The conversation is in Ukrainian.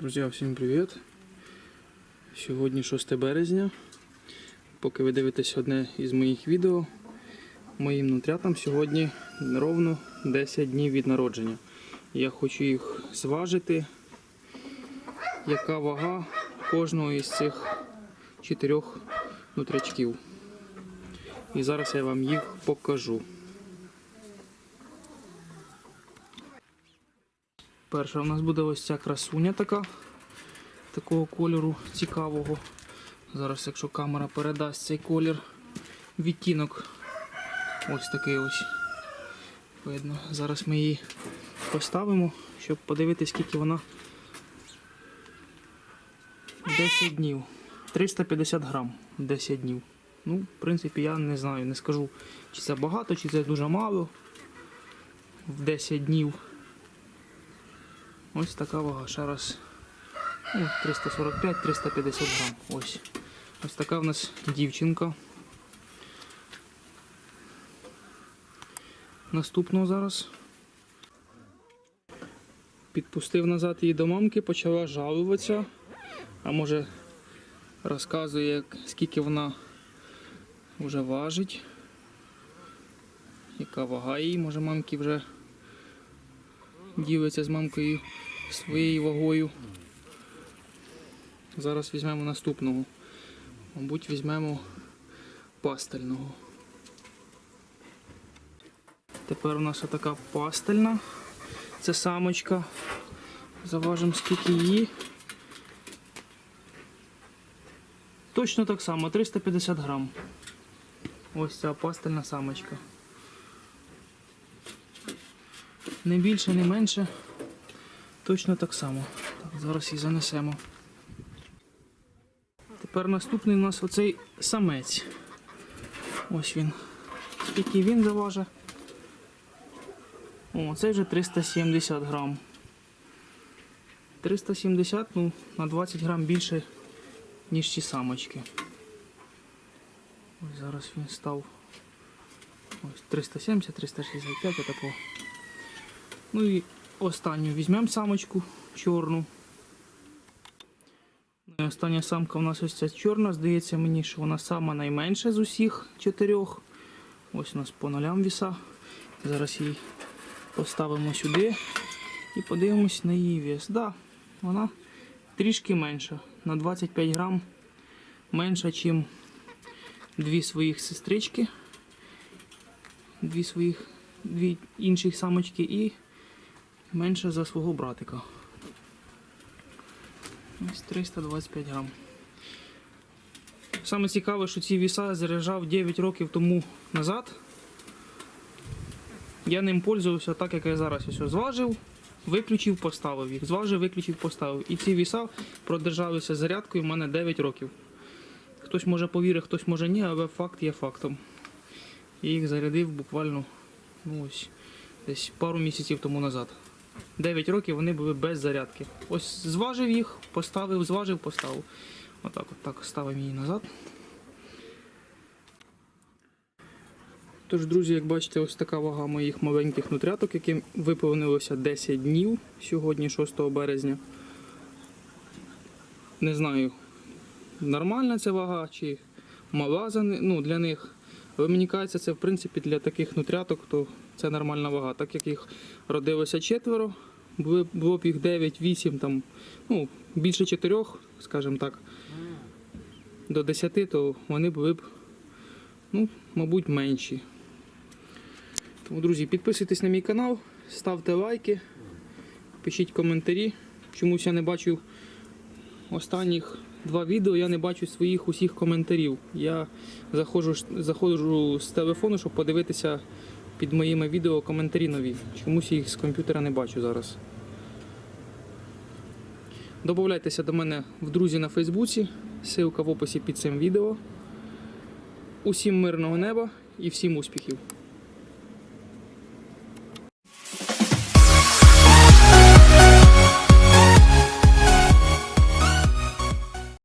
Друзі, всім привіт! Сьогодні 6 березня. Поки ви дивитесь одне із моїх відео, моїм нутрятам сьогодні ровно 10 днів від народження. Я хочу їх зважити, яка вага кожного із цих чотирьох нутрячків. І зараз я вам їх покажу. Перша у нас буде ось ця красуня така, такого кольору цікавого. Зараз, якщо камера передасть цей колір, відтінок ось такий ось. Видно. Зараз ми її поставимо, щоб подивитися, скільки вона 10 днів. 350 грам 10 днів. Ну, в принципі, я не знаю, не скажу, чи це багато, чи це дуже мало в 10 днів. Ось така вага. Ще раз. Ну, 345-350 грам. Ось. Ось така в нас дівчинка. Наступного зараз. Підпустив назад її до мамки, почала жалуватися. А може розказує, скільки вона вже важить. Яка вага її, може мамки вже ділиться з мамкою своєю вагою. Зараз візьмемо наступного. Мабуть, візьмемо пастельного. Тепер у нас така пастельна. Це самочка. Заважимо скільки її. Точно так само, 350 грам. Ось ця пастельна самочка. Не більше, не менше. Точно так само. Так, зараз її занесемо. Тепер наступний у нас оцей самець. Ось він. Скільки він заважить? О, це вже 370 грам. 370, ну, на 20 грам більше, ніж ці самочки. Ось зараз він став ось 370, 365 отако. Ну і останню візьмемо самочку чорну. Ну і остання самка у нас ось ця чорна. Здається мені, що вона сама найменша з усіх чотирьох. Ось у нас по нолям віса. Зараз її поставимо сюди і подивимось на її вес. Да, вона трішки менша. На 25 грам менша, ніж дві своїх сестрички. Дві своїх дві інших самочки і менше за свого братика. Ось 325 грам. Саме цікаве, що ці віса заряджав 9 років тому назад. Я ним пользувався так, як я зараз ось зважив, виключив, поставив їх. Зважив, виключив, поставив. І ці віса продержалися зарядкою в мене 9 років. Хтось може повірить, хтось може ні, але факт є фактом. Я їх зарядив буквально ну ось, десь пару місяців тому назад. 9 років вони були без зарядки. Ось зважив їх, поставив, зважив, поставив. Отак от так ставимо її назад. Тож, друзі, як бачите, ось така вага моїх маленьких нутряток, яким виповнилося 10 днів сьогодні, 6 березня. Не знаю, нормальна ця вага чи мала ну, для них. Але мені кажеться, це в принципі для таких нутряток, то це нормальна вага. Так як їх родилося четверо, було, б їх 9-8, там, ну, більше 4, скажімо так, до 10, то вони були б, ну, мабуть, менші. Тому, друзі, підписуйтесь на мій канал, ставте лайки, пишіть коментарі. Чомусь я не бачу останніх два відео, я не бачу своїх усіх коментарів. Я заходжу, заходжу з телефону, щоб подивитися під моїми відео коментарі нові. Чомусь їх з комп'ютера не бачу зараз. Добавляйтеся до мене в друзі на Фейсбуці. Ссылка в описі під цим відео. Усім мирного неба і всім успіхів!